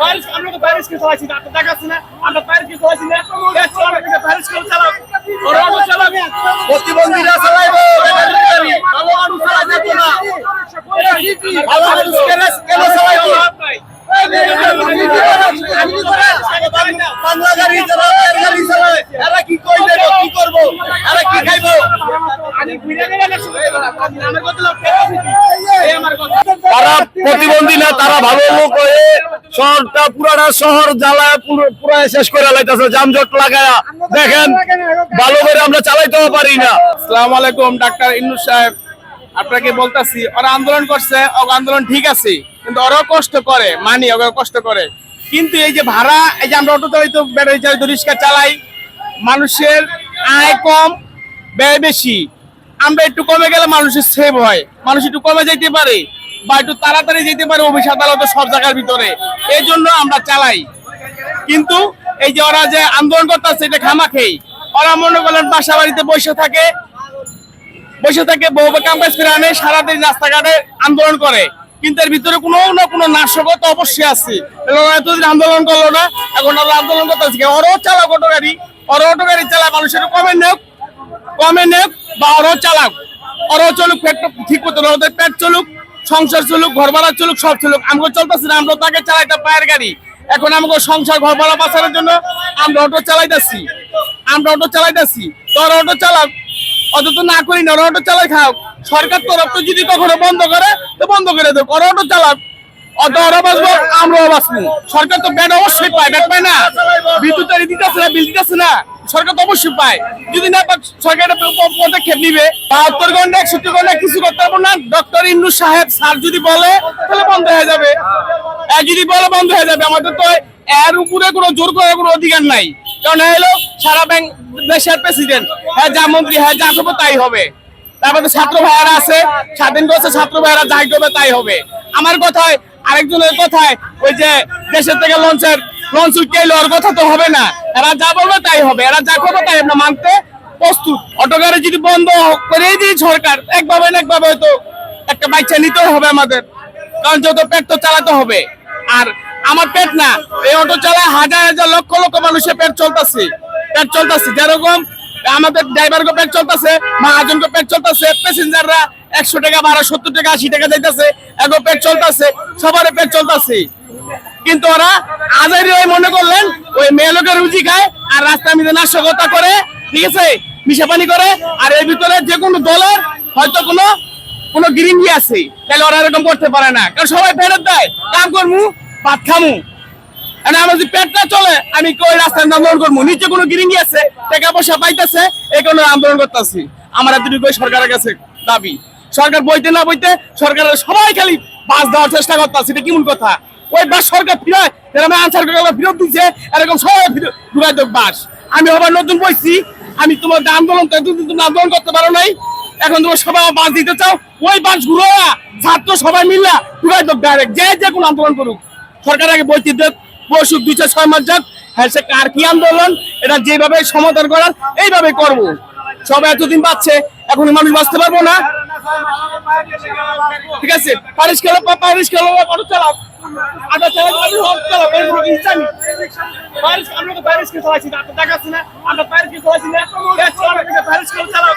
Paris আমরা তো Paris কে চালাইছি না আপনার দেখাচ্ছি না? আমরা প্যারিস কে চালাইছি না দেশ চালাবে কিন্তু প্যারিস কে চালাও অটো চালাবে। প্রতিবন্ধীরা চালাইবো ভালো মানুষ চালাইতে তো না। ভালো মানুষ কেন চালাইবো। বাংলা গাড়ি এর গাড়ি চালায় এরা কি কি করব? এরা কি খাইবো? আমি ঘুরে গেলে আমার কত লোক এই আমার কথা তারা প্রতিবন্ধী না, তারা ভালো লোক হয়ে শহরটা পুরাটা শহর জ্বালায় পুরো শেষ করে লাইতেছে, যানজট লাগায়া। দেখেন, ভালো করে আমরা চালাইতেও পারি না। আসসালামু আলাইকুম, ডাক্তার ইন্নুস সাহেব। আপনাকে বলতাছি, ওরা আন্দোলন করছে আন্দোলন ঠিক আছে, কিন্তু ওরাও কষ্ট করে, মানি ওরা কষ্ট করে। কিন্তু এই যে ভাড়া, এই যে আমরা অটো চালিত ব্যাটারি চালিত রিক্সা চালাই, মানুষের আয় কম, ব্যয় বেশি। আমরা একটু কমে গেলে মানুষের সেভ হয়, মানুষ একটু কমে যেতে পারে। বা একটু তাড়াতাড়ি যেতে পারে অফিস আদালত সব জায়গার ভিতরে। এই জন্য আমরা চালাই। কিন্তু এই যে ওরা যে আন্দোলন করতেছে, এটা খামাখেই। ওরা মনে করলেন বাসা বাড়িতে বসে থাকে, বসে থেকে কাম কাজ করে আনে, সারাদিন রাস্তাঘাটে আন্দোলন করে। কিন্তু এর ভিতরে কোনো না কোনো নাশকতা অবশ্যই আছে। এতদিন আন্দোলন করল না, এখন ওরা আন্দোলন করতেছে? ওরাও চালাক অটো গাড়ি ওরা অটো গাড়ি চালাক, মানুষের কমে নেক কমে নেক বা ওরাও চালাক। ওরাও চলুক, পেট ঠিক করতে ওদের পেট চলুক। সংসার চলুক, ঘর ভাড়া চলুক, সব চলুক। আমরা চলতেছি না, আমরা তাকে চালাইতে পায়ের গাড়ি। এখন আমাকে সংসার, ঘর ভাড়া বাঁচানোর জন্য আমরা অটো চালাইতেছি। আমরা অটো চালাইতেছি। তোর অটো চালাক অত তো না করি না অটো চালাই খাও। সরকার তরফ তো যদি কখনো বন্ধ করে, তো বন্ধ করে দেব। ওরা অটো চালাক। অত সরকার তো ব্যাট অবশ্যই পায়, ব্যাট পায় না। বিদ্যুৎ না, বিল দিতেছে না। সরকার তো অবশ্যই পায়। যদি না পাক সরকার পদক্ষেপ নিবে। বাহাত্তর ঘণ্টা একষট্টি কিছু করতে পারব না। ডক্টর ইন্নু সাহেব, স্যার যদি বলে, তাহলে বন্ধ হয়ে যাবে। যদি বলে, বন্ধ হয়ে যাবে। আমাদের তো এর উপরে কোনো জোর করার কোনো অধিকার নাই। কারণ হলো সারা ব্যাংক দেশের প্রেসিডেন্ট হ্যাঁ যা মন্ত্রী হ্যাঁ যা করব তাই হবে। তারপরে ছাত্র ভাইয়ারা আছে, স্বাধীন করছে ছাত্র ভাইয়ারা যাই করবে তাই হবে। আমার কথায়, আরেকজনের কথায়, ওই যে দেশের থেকে লঞ্চের লঞ্চ মানুষের পেট চলতেছে। পেট চলতেছে যেরকম আমাদের ড্রাইভার পেট চলতেছে, মহাজন পেট চলতেছে প্যাসেঞ্জাররা একশো টাকা ভাড়া সত্তর টাকা, আশি টাকা যাইতেছে, এগো পেট চলতেছে সবার পেট চলতেছে। কিন্তু ওরা আজারি ওই মনে করলেন, ওই মেয়ে লোকের রুজি খায় আর রাস্তার মধ্যে নাশকতা করে, ঠিক আছে? মিশাপানি করে। আর এর ভিতরে যে কোনো দলের হয়তো কোনো কোনো গিরিঙ্গি আছে। তাহলে ওরা এরকম করতে পারে না। কারণ সবাই ফেরত দেয়। কাম করমু, ভাত খামু। আর আমার যদি পেটটা চলে, আমি কই রাস্তায় আন্দোলন করব নিচে কোনো আছে, টাকা পয়সা পাইতেছে, এই কারণে আন্দোলন করতেছি। আমার এতটুকু সরকারের কাছে দাবি। সরকার বইতে না বইতে সরকারের সবাই খালি বাস দেওয়ার চেষ্টা করতেছে। এটা কেমন কথা? ওই বাস সরকার ফিরায় এরকম আনসার ফেরত দিচ্ছে এরকম সবাই ফিরে- ঢুকাই দেব বাস আমি আবার নতুন বইছি আমি তোমার আন্দোলন তুমি আন্দোলন করতে পারো নাই এখন তোমার সবাই বাস দিতে চাও ওই বাস ঘুরো ছাত্র সবাই মিল্লা ঢুকাই দেব ডাইরেক্ট যে যে কোনো আন্দোলন করুক সরকার আগে বইতে দেব বসুক দুই ছয় মাস যাক হ্যাঁ সে কার কি আন্দোলন এটা যেভাবে সমাধান করার এইভাবে করব সবাই এতদিন বাঁচছে এখন মানুষ বাঁচতে পারব না ঠিক আছে পারিস খেলো পারিস খেলো চালাও হোক এর কোনো ইচ্ছা প্যারিস আমরা তো প্যারিস কে চালাইছি না দেখাচ্ছি না আমরা প্যারিস কে চালাইছি না দেশ চালাবে কিন্তু প্যারিস কে চালাও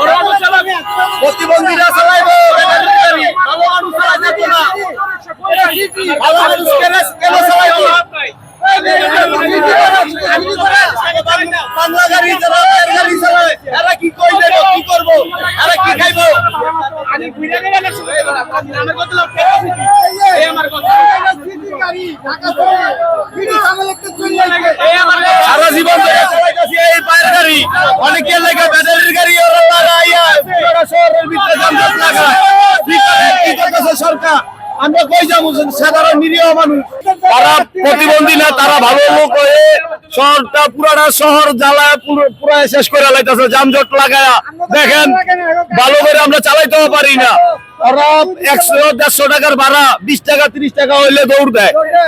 ওরা অটো চালাবে প্রতিবন্ধীরা চালাইবো ব্যাটারি গাড়ি ভালো মানুষ চালাইতে তো না ভালো মানুষ কেন কেন চালাইবো বাংলা গাড়ি চালায় গাড়ি চালায় এরা কি কইবে কি করব এরা কি খাইবো আমি ঘুরে গেলে আমার কত লোক কথা এই আমার সারা জীবন এই পায়ের গাড়ি। লাগে ব্যাটারির গাড়ি শহরের ভিতরে কি করে কি করতেছে সরকার? আমরা কই সাধারণ নিরীহ মানুষ। তারা প্রতিবন্ধী না, তারা ভালো লোক হয়ে শহরটা পুরাটা শহর জ্বালায় পুরো শেষ করে লাইতেছে, যানজট লাগায়া। দেখেন, ভালো করে আমরা চালাইতেও পারি না। টাকার ভাড়া, বিশ টাকা টাকা হইলে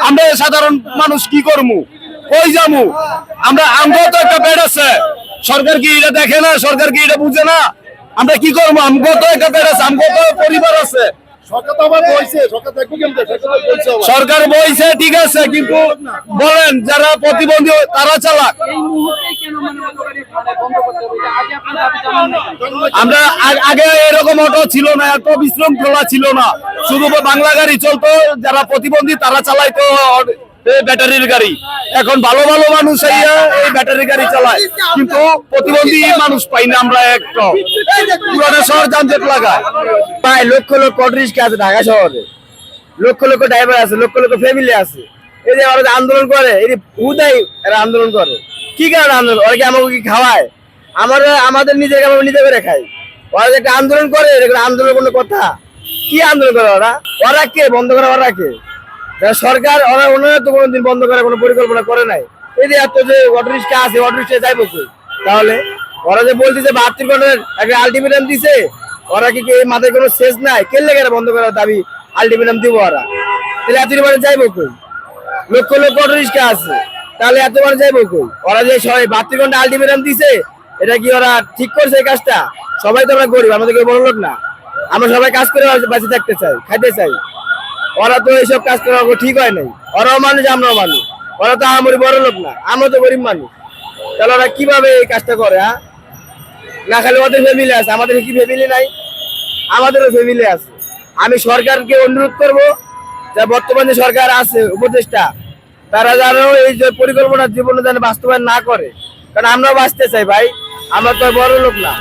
আমরা সাধারণ মানুষ কি করব কই কত আমরা তো একটা বেড আছে। সরকার কি এটা দেখে না? বুঝে না? আমরা কি তো আছে পরিবার আছে। সরকার বইছে ঠিক আছে কিন্তু বলেন যারা প্রতিবন্ধী তারা চালাক। আমরা আগে এরকম অটো ছিল না এত বিশ্রম খোলা ছিল না। শুধু বাংলা গাড়ি চলতো যারা প্রতিবন্ধী তারা চালাইতো। ব্যাটারির গাড়ি। এখন ভালো ভালো মানুষ আইয়া এই ব্যাটারি গাড়ি চালায়। কিন্তু প্রতিবন্ধী মানুষ পাই না আমরা একটা। শহর যানজট লাগায়। ভাই, লক্ষ লক্ষ রিক্সা আছে ঢাকা শহরে। লক্ষ লক্ষ ড্রাইভার আছে, লক্ষ লক্ষ ফ্যামিলি আছে। এই যে ওরা আন্দোলন করে, এই হুদাই এরা আন্দোলন করে। কি কারণে আন্দোলন? ওরা কি আমাকে কি খাওয়ায়? আমরা আমাদের নিজেকে আমরা নিজে করে খাই। ওরা যে একটা আন্দোলন করে আন্দোলন কোনো কথা। কি আন্দোলন করে ওরা? ওরা কে? বন্ধ করে ওরা কে? সরকার ওরা কোনোদিন বন্ধ করার কোনো পরিকল্পনা করে নাই। এই যে এত যে অটো আছে অটো রিক্সা যাইবো কই? তাহলে ওরা যে বলতেছে বাহাত্তর ঘণ্টার একটা আলটিমেটাম দিছে, ওরা কি এই মাথায় কোনো শেষ নাই? কে লেগে বন্ধ করার দাবি আলটিমেটাম দিব ওরা। তাহলে এত মানে যাইবো কই? লক্ষ লক্ষ অটো রিক্সা আছে। তাহলে এতবার যাইবো কই? ওরা যে সবাই বাহাত্তর ঘণ্টা আলটিমেটাম দিছে, এটা কি ওরা ঠিক করছে এই কাজটা? সবাই তো আমরা গরিব, আমাদের কেউ বড় লোক না। আমরা সবাই কাজ করে বাঁচে থাকতে চাই, খাইতে চাই। ওরা তো এইসব কাজ করা ঠিক হয় নাই। ওরাও মানুষ, আমরাও মানুষ। ওরা তো আমারই বড় লোক না, আমরা তো গরিব মানুষ। তাহলে ওরা কীভাবে এই কাজটা করে হ্যাঁ? না খালি ওদের ফ্যামিলি আছে, আমাদের কি ফ্যামিলি নাই? আমাদেরও ফ্যামিলি আছে। আমি সরকারকে অনুরোধ করব যে বর্তমানে সরকার আছে, উপদেষ্টা, তারা যেন এই যে পরিকল্পনা জীবনে যেন বাস্তবায়ন না করে। কারণ আমরাও বাঁচতে চাই ভাই, আমরা তো বড় লোক না।